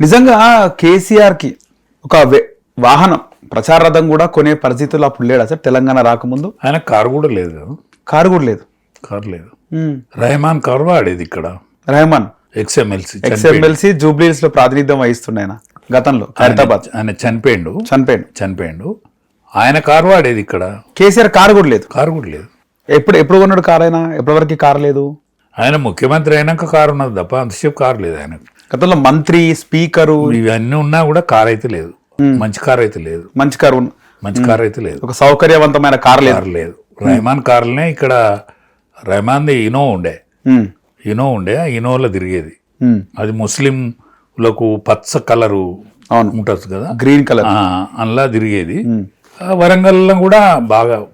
నిజంగా కేసీఆర్కి ఒక వాహనం ప్రచార రథం కూడా కొనే పరిస్థితుల్లో అప్పుడు లేడా సార్? తెలంగాణ రాకముందు? ఆయన కారు కూడా లేదు. కారు కూడా లేదు. కారు లేదు. రెహమాన్ కారు వాడేది ఇక్కడ. రెహమాన్. ఎక్స్ఎంఎల్సి ఎక్స్ఎంఎల్సి జూబ్లీస్లో ప్రాతినిధ్యం వహిస్తుండే ఆయన గతంలో ఖైరతాబాద్ ఆయన చనిపోయిండు. చనిపోయాడు. చనిపోయిండు. ఆయన కారు వాడేది ఇక్కడ. కేసీఆర్ కారు కూడా లేదు. కారు కూడా లేదు. ఎప్పుడు ఎప్పుడు కొన్నాడు కారు అయినా ఎప్పటి వరకు కారు లేదు? ఆయన ముఖ్యమంత్రి అయినాక కారు ఉన్నది తప్ప అంతసేపు కారు లేదు ఆయన గతంలో మంత్రి స్పీకరు ఇవన్నీ ఉన్నా కూడా కారు అయితే లేదు. మంచి కారు అయితే లేదు. మంచి కారు మంచి కారు అయితే లేదు. ఒక సౌకర్యవంతమైన కారు లేదు. కారు లేదు. రెహమాన్ కార్లనే ఇక్కడ రెహమాన్ది ఇనో ఉండే. ఇనో ఉండే ఇనోలో తిరిగేది. అది ముస్లింలకు పచ్చ కలరు అవును. ఉంటుంది కదా? Green colour. అందులో తిరిగేది. వరంగల్లో కూడా బాగా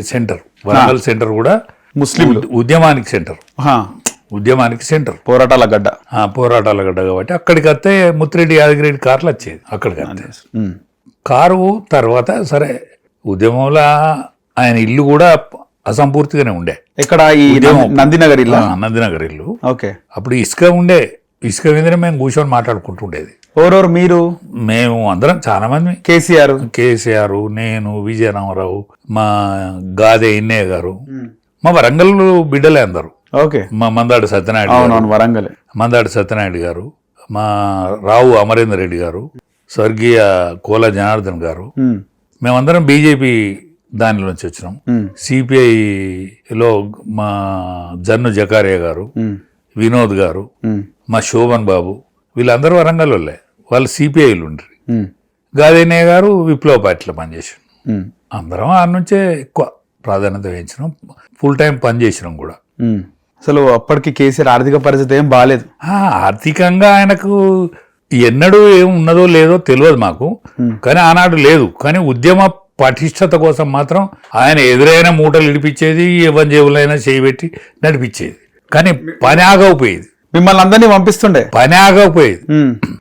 సెంటర్ వరంగల్ సెంటర్ కూడా ముస్లింలు. ఉద్- ఉద్యమానికి సెంటర్. ఉద్యమానికి సెంటర్. పోరాటాల గడ్డ. ఆ, పోరాటాల గడ్డ కాబట్టి అక్కడికి వస్తే ముత్తిరెడ్డి యాదగిరెడ్డి కార్లు వచ్చేది అక్కడికి ఉమ్. కారు తర్వాత సరే ఉద్యమంలో ఆయన ఇల్లు కూడా అసంపూర్తిగానే ఉండే. ఇక్కడ ఈ నంది- నందినగర్ ఇల్లా? నందినగర్ ఇల్లు. ఓకే. అప్పుడు ఇసుక ఉండే ఇసుక మీదనే మేము కూర్చొని మాట్లాడుకుంటుండేది. ఎవరెవరు? మీరు? మేము అందరం చాలా మంది కేసీఆర్. కేసీఆర్ నేను విజయరామరావు మా గాదే ఇన్నయ్య గారు. మా వరంగల్ బిడ్డలే అందరు. ఓకే మా మందాడు సత్యనారాయణ గారు అవునవును వరంగల్ మందాడు సత్యనారాయణ గారు మా రావు అమరేందర్ రెడ్డి గారు స్వర్గీయ కోల జనార్దన్ గారు. మేమందరం బీజేపీ దానిలోంచి వచ్చినాం. సిపిఐలో మా జన్ను జకారియా గారు. వినోద్ గారు. మా శోభన్ బాబు వీళ్ళందరూ వరంగల్ వాళ్ళే వాళ్ళు సిపిఐలు ఉండ్రి. గాదేనయ్య గారు విప్లవ పార్టీలో పనిచేసాం. అందరం ఆ నుంచే ఎక్కువ ప్రాధాన్యత వహించినాం ఫుల్ టైం పనిచేసినాం కూడా. అసలు అప్పటికి కేసీఆర్ ఆర్థిక పరిస్థితి ఏం బాగాలేదు ఆర్థికంగా ఆయనకు ఎన్నడూ ఏం ఉన్నదో లేదో తెలియదు మాకు. కానీ ఆనాడు లేదు. కానీ ఉద్యమ పటిష్టత కోసం మాత్రం ఆయన ఎదురైన మూటలు ఇడిపించేది ఎవరి జేబులైనా చేయబెట్టి నడిపించేది. కానీ పని ఆగకపోయేది. మిమ్మల్ని అందరినీ పంపిస్తుండే? పని ఆగకపోయేది.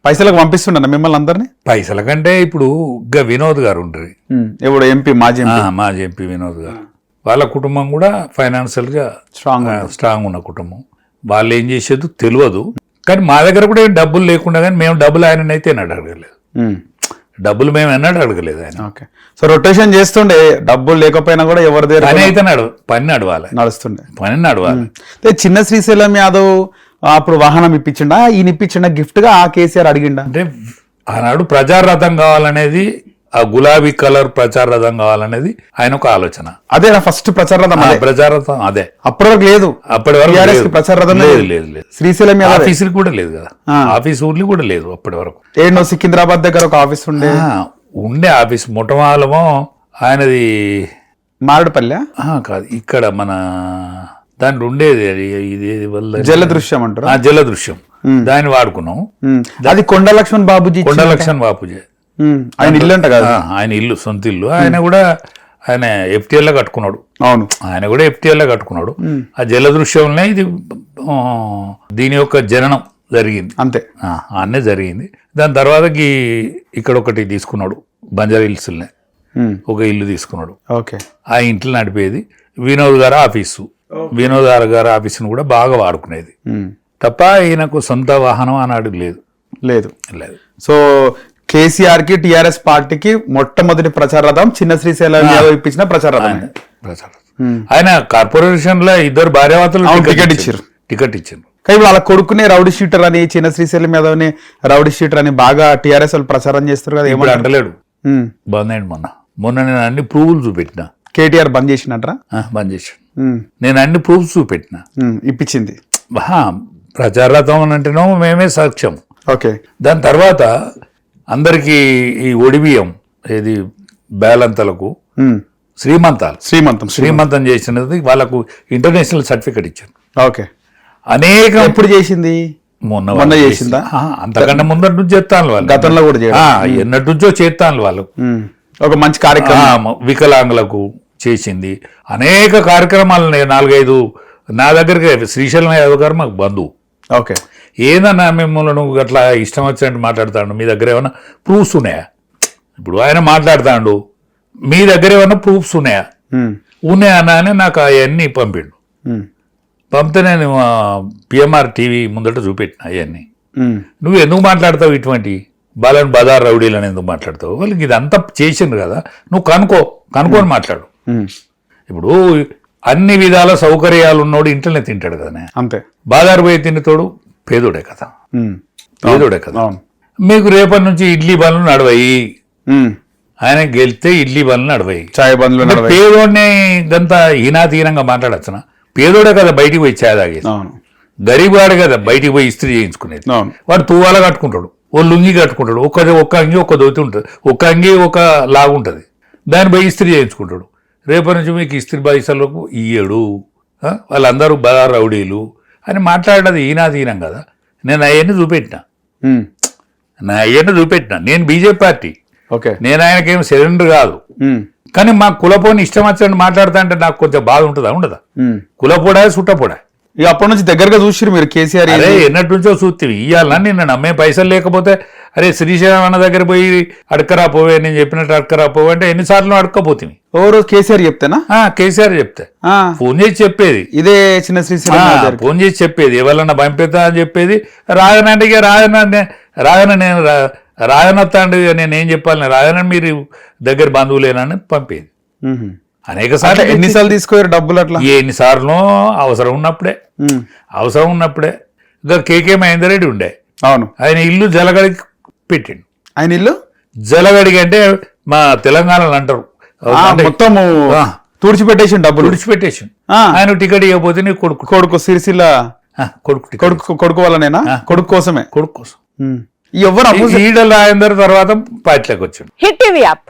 పైసలకు పంపిస్తుండే మిమ్మల్ని అందరినీ? పైసల కంటే ఇప్పుడు వినోద్ గారు ఉమ్. ఎవడు ఎంపీ? మాజీ ఆ, ఎంపీ వినోద్ గారు. వాళ్ళ కుటుంబం కూడా ఫైనాన్షియల్గా స్ట్రాంగ్ స్ట్రాంగ్ ఉన్న కుటుంబం. వాళ్ళు ఏం చేసేది తెలియదు. కానీ మా దగ్గర కూడా ఏం డబ్బులు లేకుండా కానీ మేము డబ్బులు ఆయన అయితే అడగలేదు. డబ్బులు మేము ఎన్నడూ అడగలేదు ఆయన. ఓకే. సో రొటేషన్ చేస్తుండే డబ్బులు లేకపోయినా కూడా ఎవరి దగ్గర పని అయితే నడు పని నడవాలి. నడుస్తుండే. పని నడవాలి. అయితే చిన్న శ్రీశైలం యాదవ్ అప్పుడు వాహనం ఇప్పించిండా? ఈయన ఇప్పించిండా గిఫ్ట్గా ఆ కేసీఆర్ అడిగిండా? అంటే ఆనాడు ప్రచార రథం కావాలనేది ఆ గులాబీ కలర్ ప్రచార రథం కావాలనేది ఆయన ఒక ఆలోచన. అదే ఫస్ట్ ప్రచార రథం ప్రచార రథం అదే. అప్పటి వరకు లేదు. అప్పటి వరకు ప్రచార రథం లేదు లేదు. లేదు శ్రీశైలం ఆఫీసులు కూడా లేదు కదా. ఆఫీస్ ఊర్లు కూడా లేదు అప్పటి వరకు. ఏడో సికింద్రాబాద్ దగ్గర ఒక ఆఫీస్ ఉండే. ఉండే ఆఫీస్. ముఠమాలమో ఆయనది మారడుపల్లె? కాదు. ఇక్కడ మన దాంట్లో ఉండేది అది. ఇది వల్ల? జల దృశ్యం అంటారు జల దృశ్యం దాన్ని వాడుకున్నాం. అది కొండ లక్ష్మణ్ బాబుజీ కొండ లక్ష్మణ్ బాపుజీ ఉమ్. ఆయన ఇల్లు అంట కదా. ఆయన ఇల్లు సొంత ఇల్లు. ఆయన కూడా ఆయన FTL లో కట్టుకున్నాడు. అవును. ఆయన కూడా FTL లో కట్టుకున్నాడు ఆ జల దృశ్యంలో ఇది దీని యొక్క జననం జరిగింది. అంతే. ఆ, అన్నే జరిగింది. దాని తర్వాత ఈ- ఇక్కడ ఒకటి తీసుకున్నాడు బంజారా హిల్స్లోనే. ఒక ఇల్లు తీసుకున్నాడు. ఓకే. ఆ ఇంట్లో నడిపేది వినోద్ గారు ఆఫీసు. వినోద్ గారి ఆఫీసును కూడా బాగా వాడుకునేది. తప్ప ఈయనకు సొంత వాహనం ఆనాడు లేదు. లేదు. లేదు. సో కేసీఆర్కి టిఆర్ఎస్ పార్టీకి మొట్టమొదటి ప్రచార రథం చిన్న శ్రీశైలం యాదవ్ ఇప్పించిన ప్రచార రథం ప్రచారం ఆయన కార్పొరేషన్లో ఇద్దరు భార్యావతులు టికెట్ ఇచ్చారు. టికెట్ ఇచ్చారు. కానీ ఇప్పుడు వాళ్ళ కొడుకునే రౌడీ షీటర్ అని చిన్న శ్రీశైలం యాదవ్ని రౌడీ షీటర్ అని బాగా టిఆర్ఎస్ వాళ్ళు ప్రచారం చేస్తారు కదా ఏమంటారు? అంటలేడు. బంద్ అయ్యండి మొన్న. మొన్న నేను అన్ని ప్రూఫ్లు చూపెట్టిన. కేటీఆర్ బంద్ చేసినట్రా? బంద్ ఉమ్. నేను అన్ని ప్రూఫ్స్ చూపెట్టిన. ఇప్పించింది. ఆహా, ప్రచారరథం అని అంటేనో మేమే సాక్ష్యం. ఓకే. దాని తర్వాత అందరికీ ఈ ఒడిబియ్యం ఏది బేలంతలకు. శ్రీమంతాలు. శ్రీమంతం శ్రీ శ్రీమంతం చేసినది వాళ్ళకు ఇంటర్నేషనల్ సర్టిఫికెట్ ఇచ్చారు. ఓకే. అనేక ఎప్పుడు చేసింది? మొన్న మొన్న చేసిందా? అంతకంటే ముందటి నుంచి చేస్తాను వాళ్ళు. గతంలో కూడా ఎన్నటి నుంచో చేస్తాను వాళ్ళు. ఒక మంచి కార్యక్రమం. వికలాంగులకు చేసింది. అనేక కార్యక్రమాలు నాలుగైదు నా దగ్గరికి శ్రీశైలం యాదవ్ గారు మాకు బంధువు. ఓకే. ఏదన్నా మిమ్మల్ని నువ్వు అట్లా ఇష్టం వచ్చినట్టు మాట్లాడతాడు? మీ దగ్గర ఏమైనా ప్రూఫ్స్ ఉన్నాయా? ఇప్పుడు ఆయన మాట్లాడతాడు. మీ దగ్గర ఏమైనా ప్రూఫ్స్ ఉన్నాయా? ఉమ్. ఉన్నాయా అన్న అని నాకు అవన్నీ పంపిండు. ఉమ్. పంపితే నేను పిఎంఆర్ టీవీ ముందట చూపెట్టిన అవన్నీ. ఉమ్, నువ్వు ఎందుకు మాట్లాడతావు ఇటువంటి బాలని బజార్ రౌడీలని ఎందుకు మాట్లాడతావు? వాళ్ళకి ఇదంతా చేసిండ్రు కదా. నువ్వు కనుకో కనుక్కొని మాట్లాడు. ఇప్పుడు అన్ని విధాల సౌకర్యాలు ఉన్నోడు ఇంట్లోనే తింటాడు కదా అంతే. బాదారు పోయి తినేతోడు పేదోడే కదా. పేదోడే కదా. మీకు రేపటి నుంచి ఇడ్లీ బండ్లు నడవయి. ఆయన గెలిస్తే ఇడ్లీ బండ్లు నడవయి. చాయ్ బండ్లు పేదోడిని గంత హీనాతీనంగా మాట్లాడచ్చున? పేదోడే కదా బయటికి పోయి తాగేది అవును. గరీబ్ వాడు కదా బయటికి పోయి ఇస్త్రీ చేయించుకునేది. వాడు తువ్వాల కట్టుకుంటాడు. ఓ లుంగి కట్టుకుంటాడు. ఒక్క ఒక్క అంగి ఒక్క దోతి ఉంటుంది. ఒక్క అంగి ఒక లాగు ఉంటుంది. దాన్ని పోయి ఇస్త్రీ చేయించుకుంటాడు. రేపటి నుంచి మీకు ఇస్త్రీ పైసలకు ఇయ్యడు? వాళ్ళందరూ బదా రౌడీలు. అని మాట్లాడేది ఈనాదీనం కదా. నేను అవన్నీ చూపెట్టిన. నా అవన్నీ చూపెట్టిన. నేను బీజేపీ పార్టీ. ఓకే. నేను ఆయనకేం సిలిండర్ కాదు. కానీ మా కులపోని ఇష్టం వచ్చినట్టు మాట్లాడతా అంటే నాకు కొంచెం బాధ ఉంటుందా? ఉండదా. కులపోడా సుట్టపోడా ఇక అప్పటి నుంచి దగ్గరగా చూసిరు మీరు కేసీఆర్ అరే ఎన్నటి నుంచో చూస్తేవి ఇయ్యాలన్నా నిన్న నమ్మే పైసలు లేకపోతే అరే శ్రీశైలం అన్న దగ్గర పోయి అడకరా పోవే నేను చెప్పినట్టు అడకరా పోవే అంటే ఎన్నిసార్లు అడక్కపోతుంది ఓ రోజు కేసీఆర్ చెప్తేనా? కేసీఆర్ చెప్తే. ఫోన్ చేసి చెప్పేది. ఇదే చిన్న శ్రీశైలం. ఫోన్ చేసి చెప్పేది. ఎవరన్నా పంపిస్తా అని చెప్పేది. రాగనంటే ఇక రాగన రాగన నేను రాగనత్తా అంటే నేను ఏం చెప్పాలి? రాగన మీరు దగ్గర బంధువులేనని పంపేది. అనేక సార్లు ఎన్నిసార్లు తీసుకోయారు డబ్బులు అట్లా? ఎన్నిసార్లు అవసరం ఉన్నప్పుడే. అవసరం ఉన్నప్పుడే. ఇంకా కేకే మహేందర్ రెడ్డి ఉండే. అవును. ఆయన ఇల్లు జలగడికి పెట్టిండు. ఆయన ఇల్లు? జలగడికి అంటే మా తెలంగాణలో అంటారు. ఆ, అంటే మొత్తము ఆ. తుడిచిపెట్టేసి డబ్బులు. విడిచిపెట్టేసి ఆ. ఆయన టికెట్ ఇవ్వకపోతే నీ కొడుకు. కొడుకు సిరిసిల్ల కొడుకు. కొడుకు కొడుకు వల్లనేనా. కొడుకు కోసమే. కొడుకు కోసం. ఎవరు ఈడల రాజేందర్ తర్వాత పార్టీలోకి వచ్చాడు. Hit TV app.